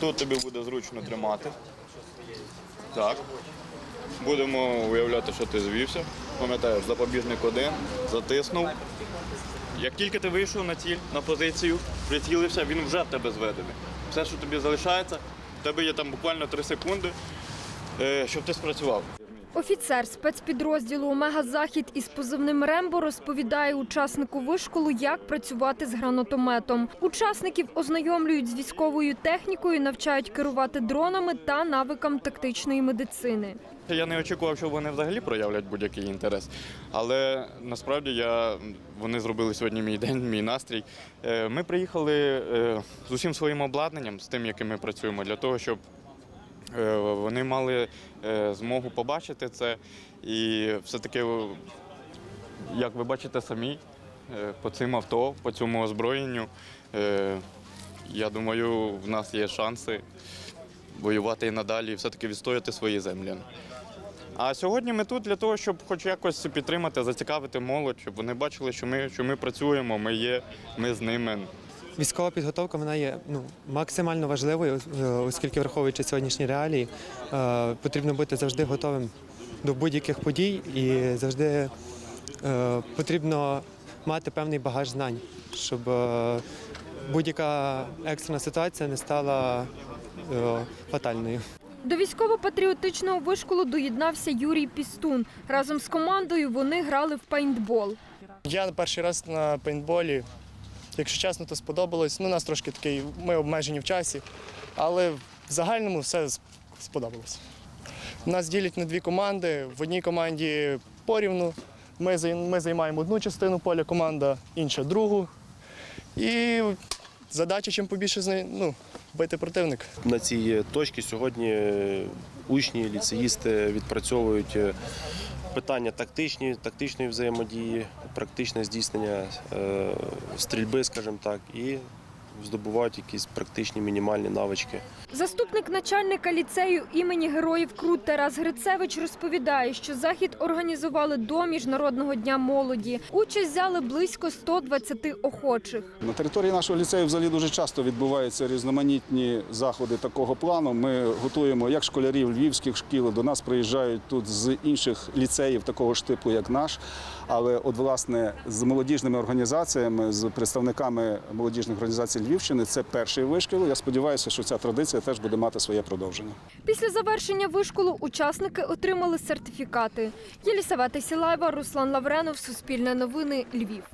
Тут тобі буде зручно тримати. Так. Будемо уявляти, що ти звівся. Пам'ятаєш, запобіжник один, затиснув. Як тільки ти вийшов на ціль, на позицію, прицілився, він вже в тебе зведений. Все, що тобі залишається, в тебе є там буквально 3 секунди, е, щоб ти спрацював. Офіцер спецпідрозділу Омега Захід із позивним Рембо розповідає учаснику вишколу, як працювати з гранатометом. Учасників ознайомлюють з військовою технікою, навчають керувати дронами та навикам тактичної медицини. Я не очікував, що вони взагалі проявлять будь-який інтерес. Але насправді я, вони зробили сьогодні мій день, мій настрій. Е, Ми приїхали е, з усім своїм обладнанням, з тим, яким ми працюємо, для того, щоб вони мали е, змогу побачити це. І все-таки, як ви бачите самі, е, по цим авто, по цьому озброєнню, е, я думаю, в нас є шанси воювати і надалі, і все-таки відстояти свої землі. А сьогодні ми тут для того, щоб хоч якось підтримати, зацікавити молодь, щоб вони бачили, що ми, що ми працюємо, ми є, ми з ними. Військова підготовка вона є ну, максимально важливою, е, оскільки враховуючи сьогоднішні реалії, е, потрібно бути завжди готовим до будь-яких подій і завжди е, потрібно мати певний багаж знань, щоб будь-яка екстрена ситуація не стала фатальною. До військово-патріотичного вишколу доєднався Юрій Пістун. Разом з командою вони грали в пейнтбол. Я перший раз на пейнтболі. Якщо чесно, то сподобалось. Ну, у нас трошки такий, ми обмежені в часі, але в загальному все сподобалось. Нас ділять на дві команди. В одній команді порівну. Ми, ми займаємо одну частину поля, команда інша другу. І задача чим побільше ну, бити противника. На цій точці сьогодні е, учні, ліцеїсти відпрацьовують е, питання тактичні, тактичної взаємодії, практичне здійснення е, стрільби, скажімо так, і здобувають якісь практичні мінімальні навички. Заступник начальника ліцею імені Героїв Крут Тарас Грицевич розповідає, що захід організували до Міжнародного дня молоді. Участь взяли близько 120 охочих. На території нашого ліцею взагалі дуже часто відбуваються різноманітні заходи такого плану. Ми готуємо як школярів львівських шкіл. До нас приїжджають тут з інших ліцеїв такого ж типу, як наш. Але от власне з молодіжними організаціями, з представниками молодіжних організацій Львівщини, це перший вишкіл. Я сподіваюся, що ця традиція теж буде мати своє продовження. Після завершення вишколу учасники отримали сертифікати. Єлісавета Сілаєва, Руслан Лавренов, Суспільне новини, Львів.